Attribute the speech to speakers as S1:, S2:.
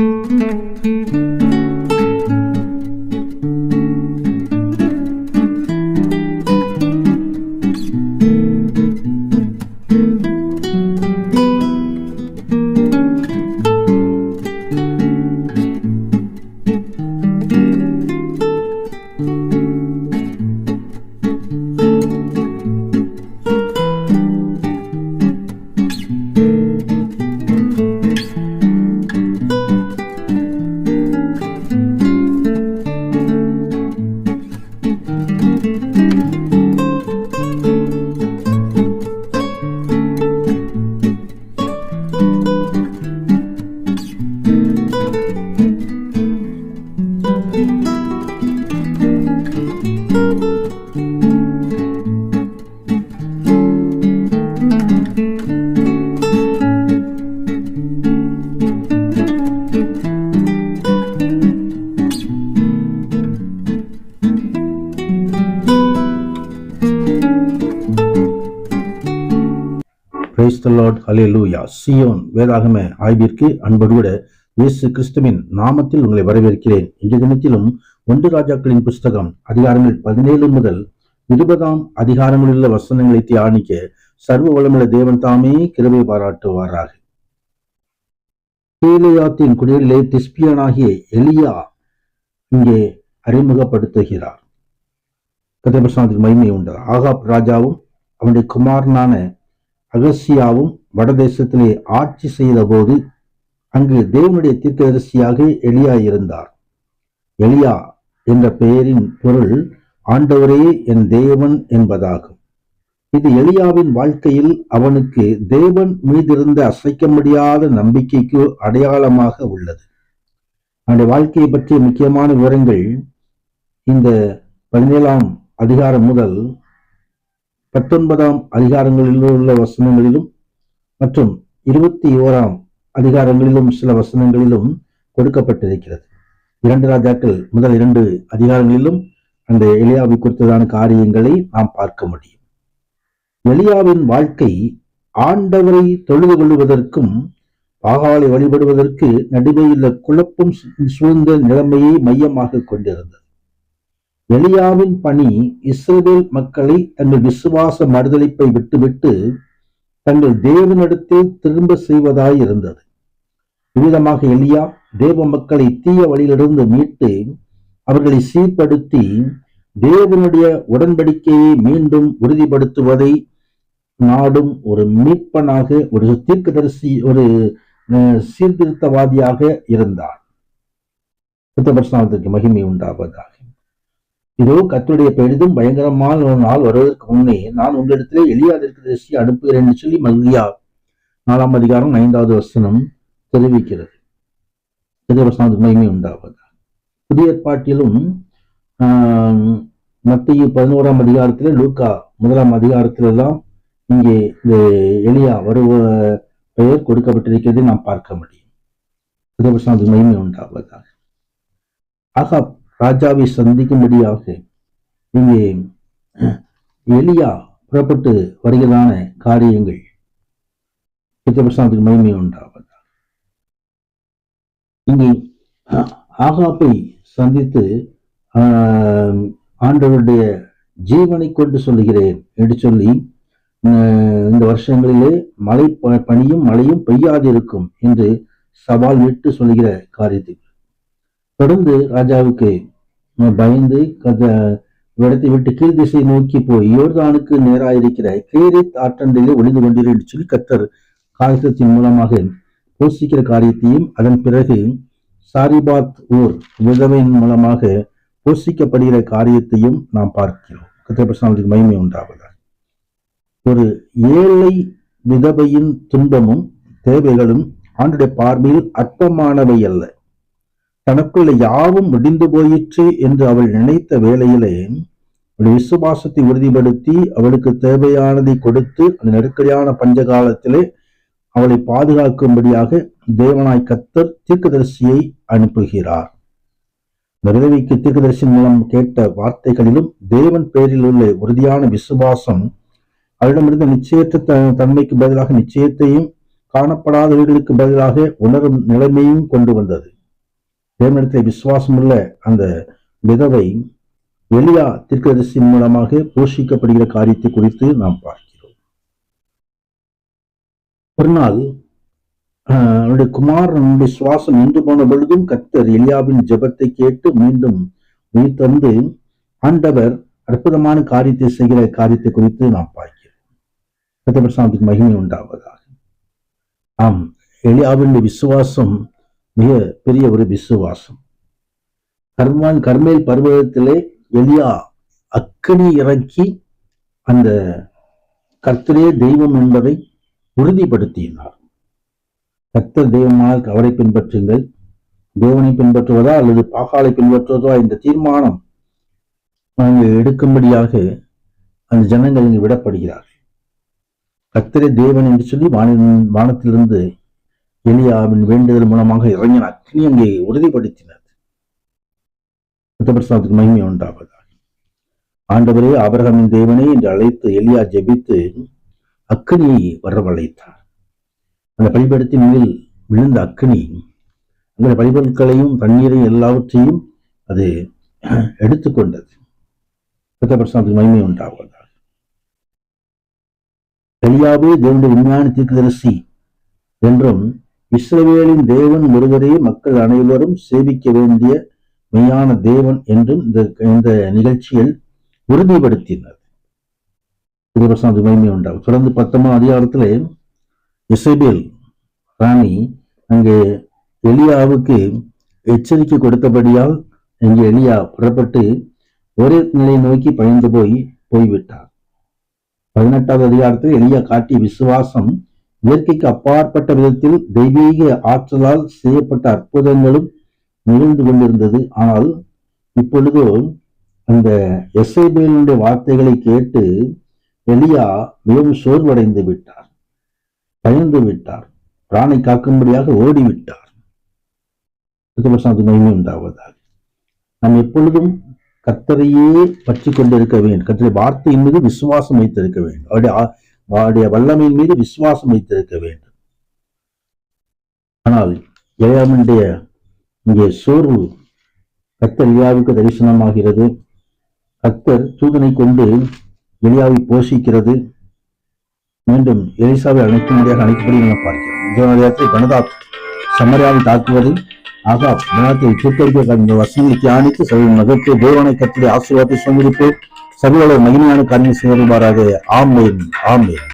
S1: う。பிரைஸ் த lord ஹalleluya Zion வேதாகம ஆய்விற்கு அன்போடு கூட இயேசு கிறிஸ்துவின் நாமத்தில் உங்களை வரவேற்கிறேன். இன்றைய தினத்திலும் ஒன்று ராஜாக்களின் புஸ்தகம் அதிகாரங்கள் பதினேழு முதல் இருபதாம் அதிகாரங்களிலுள்ள வசனங்களை தியானிக்க சர்வ வளமுள்ள தேவன் தாமே கிருவை பாராட்டுவாராக. கீலேயாத்தின் குடியிலே திஸ்பியனாகிய எலியா இங்கே அறிமுகப்படுத்துகிறார். கதபிரசாந்தின் மகிமை உண்டு. ஆகாப் ராஜாவும் அவனுடைய குமாரனான அகசியாவும் வடதேசத்திலே ஆட்சி செய்தபோது அங்கு தேவனுடைய தீர்க்கதரிசியாக எலியா இருந்தார். எலியா என்ற பெயரின் பொருள் ஆண்டவரே என் தேவன் என்பதாகும். இது எலியாவின் வாழ்க்கையில் அவனுக்கு தேவன் மீதிருந்த அசைக்க முடியாத நம்பிக்கைக்கு அடையாளமாக உள்ளது. அவனுடைய வாழ்க்கையை பற்றிய முக்கியமான விவரங்கள் இந்த பதினேழாம் அதிகாரம் முதல் பத்தொன்பதாம் அதிகாரங்களில் உள்ள வசனங்களிலும் மற்றும் இருபத்தி ஓராம் அதிகாரங்களிலும் சில வசனங்களிலும் கொடுக்கப்பட்டிருக்கிறது. இரண்டு ராஜாக்கள் முதல் இரண்டு அதிகாரங்களிலும் அந்த எலியாவை குறித்ததான காரியங்களை நாம் பார்க்க முடியும். எலியாவின் வாழ்க்கை ஆண்டவரை தொழுது கொள்வதற்கும் பாகாலை வழிபடுவதற்கு நடுவே உள்ள குழப்பம் சூழ்ந்த நிலைமையை மையமாக கொண்டிருந்தது. எலியாவின் பணி இஸ்ரேல் மக்களை தங்கள் விசுவாச மறுதளிப்பை விட்டுவிட்டு தங்கள் தேவனிடத்தில் திரும்ப செய்வதாய் இருந்தது இவ்விதமாக எலியா தேவ மக்களை தீய வழியிலிருந்து மீட்டு அவர்களை சீர்படுத்தி தேவனுடைய உடன்படிக்கையை மீண்டும் உறுதிப்படுத்துவதை நாடும் ஒரு மீட்பனாக ஒரு தீர்க்கதரிசி ஒரு சீர்திருத்தவாதியாக இருந்தார் மகிமை உண்டாவதாக. இதோ கத்துடைய பெரிதும் பயங்கரமான ஒரு நாள் வருவதற்கு முன்னே நான் உங்களிடத்திலே எளியாதிற்கு தரிசி அனுப்புகிறேன் என்று சொல்லி மல்கியா நாலாம் அதிகாரம் ஐந்தாவது வசனம் தெரிவிக்கிறது. வசனத்துக்கு மகிமை உண்டாவது புதிய ஏற்பாட்டிலும் மத்திய பதினோராம் அதிகாரத்தில் லூக்கா முதலாம் அதிகாரத்திலெல்லாம் இங்கே இந்த எளியா வருவ பெயர் கொடுக்கப்பட்டிருக்கிறதை நாம் பார்க்க முடியும். புதிய மகிமை உண்டாவதாக. ஆகா ராஜாவை சந்திக்கும்படியாக இங்கே எலியா புறப்பட்டு வருகிறதான காரியங்கள். பித்தபிரசானத்துக்கு மகிமை உண்டாவது இங்கே ஆகாப்பை சந்தித்து ஆண்டவருடைய ஜீவனை கொண்டு சொல்லுகிறேன் என்று சொல்லி இந்த வருஷங்களிலே மழை பனியும் மழையும் பெய்யாதிருக்கும் என்று சவால் விட்டு சொல்லுகிற காரியத்தை. தொடர்ந்து ராஜாவுக்கு பயந்து இடத்தை விட்டு கீழ் திசை நோக்கி போய் யோர்தானுக்கு நேராயிருக்கிற கேரித் ஆற்றண்டையிலே ஒளிந்து கொண்டிருந்து சொல்லி கத்தர் காகிதத்தின் மூலமாக போஷிக்கிற காரியத்தையும் அதன் பிறகு சாரிபாத் ஊர் விதவையின் மூலமாக போஷிக்கப்படுகிற காரியத்தையும் நாம் பார்க்கிறோம். கத்திரபிரசனத்துக்கு மகிமை உண்டாவதாக. ஒரு ஏழை விதவையின் துன்பமும் தேவைகளும் ஆண்டுடைய பார்வையில் அற்பமானவை அல்ல. தனக்குள்ள யாவும் முடிந்து போயிற்று என்று அவள் நினைத்த வேளையிலே அவளுடைய விசுவாசத்தை உறுதிப்படுத்தி அவளுக்கு தேவையானதை கொடுத்து அந்த நெருக்கடியான பஞ்ச காலத்திலே அவளை பாதுகாக்கும்படியாக தேவனாய் கத்தர் தீர்க்கதரிசியை அனுப்புகிறார். இந்த விதவிக்கு மூலம் கேட்ட வார்த்தைகளிலும் தேவன் பேரில் உள்ள உறுதியான விசுவாசம் அவரிடமிருந்த நிச்சயத்த தன்மைக்கு பதிலாக நிச்சயத்தையும் காணப்படாதவர்களுக்கு பதிலாக உணரும் நிலைமையும் கொண்டு வந்தது. தேவனிடத்தில் விசுவாசமுள்ள அந்த விதவை எளியா தீர்க்கதரிசியின் மூலமாக போஷிக்கப்படுகிற காரியத்தை குறித்து நாம் பார்க்கிறோம். ஒரு நாள் அவனுடைய குமாரனுடைய சுவாசம் நின்று போன பொழுதும் கத்தர் எலியாவின் ஜெபத்தை கேட்டு மீண்டும் உயிர் தந்து ஆண்டவர் அற்புதமான காரியத்தை செய்கிற காரியத்தை குறித்து நாம் பார்க்கிறோம். கத்தபட்சத்துக்கு மகிமை உண்டாவதாக. ஆம் எலியாவின் விசுவாசம் மிக பெரிய ஒரு விசுவாசம். கர்மான் கர்மேல் பர்வதத்திலே எலியா அக்கனி இறக்கி அந்த கர்த்தரே தெய்வம் என்பதை உறுதிப்படுத்தினார். கர்த்தர் தெய்வமானால் அவரை பின்பற்றுங்கள். தேவனை பின்பற்றுவதா அல்லது பாகாலை பின்பற்றுவதா இந்த தீர்மானம் நாங்கள் எடுக்கும்படியாக அந்த ஜனங்கள் இங்கு விடப்படுகிறார்கள். கர்த்தரே தேவன் என்று சொல்லி வான வானத்திலிருந்து எலியாவின் வேண்டுதல் மூலமாக இறங்கின அக்னி அங்கே உறுதிப்படுத்தினர். மகிமை உண்டாவதாக. ஆண்டவரே அபரகமின் தேவனே என்று அழைத்து எலியா ஜெபித்து அக்னியை வரவழைத்தார். அந்த பழிபடத்தின் மேல் விழுந்த அக்னி அந்த பழிபொருட்களையும் தண்ணீரையும் எல்லாவற்றையும் அது எடுத்துக்கொண்டது. புத்தபரிசுத்தத்துக்கு மகிமை உண்டாவதாக. எலியாவே தேவனுடைய உண்மையான தீர்க்கதரிசி என்றும் இஸ்ரவேலின் தேவன் ஒருவரே மக்கள் அனைவரும் சேவிக்க வேண்டிய மெய்யான தேவன் என்றும் இந்த இந்த நிகழ்ச்சியில் உறுதிப்படுத்தினர். திருவசனது மகிமை உண்டாகும். தொடர்ந்து பத்தொன்பது அதிகாரத்தில் இசைபேல் ராணி அங்கே எலியாவுக்கு எச்சரிக்கை கொடுத்தபடியால் இங்கே எலியா புறப்பட்டு ஒரே நிலையை நோக்கி பயந்து போய் போய்விட்டார். பதினெட்டாவது அதிகாரத்தில் எலியா காட்டிய விசுவாசம் இயற்கைக்கு அப்பாற்பட்ட விதத்தில் தெய்வீக ஆற்றலால் செய்யப்பட்ட அற்புதங்களும் நிகழ்ந்து கொண்டிருந்தது. ஆனால் இப்பொழுது அந்த எஸ்ஐபேலுடைய வார்த்தைகளை கேட்டு எலியா மிகவும் சோர்வடைந்து விட்டார். பயந்து விட்டார். பிராணை காக்கும்படியாக ஓடிவிட்டார். மகிமை உண்டாவதாக. நாம் எப்பொழுதும் கத்தரையே பற்றி கொண்டிருக்க வேண்டும். கத்தரை வார்த்தையின் மீது விசுவாசம் வைத்திருக்க வேண்டும். அவருடைய அவருடைய வல்லமையின் மீது விசுவாசம் வைத்திருக்க வேண்டும். ஆனால் ஏழாமனுடைய இங்கே சோர்வு கத்தர் எலியாவுக்கு தரிசனமாகிறது. கத்தர் தூதனை கொண்டு எலியாவை போஷிக்கிறது. மீண்டும் எலிசாவை அழைக்கும்படியாக அழைக்கப்படி என பார்க்கிறோம். இதனுடைய கனதாத் சமரியாவை தாக்குவது. ஆகா குணத்தை தீர்த்தரிக்க இந்த வசனங்களை தியானித்து சபையின் மகத்தை தேவனை கத்திரை ஆசீர்வாதத்தை சந்திப்பு சபையோட மகிமையான காரியம் செய்வாராக ஆமேன் ஆமேன்.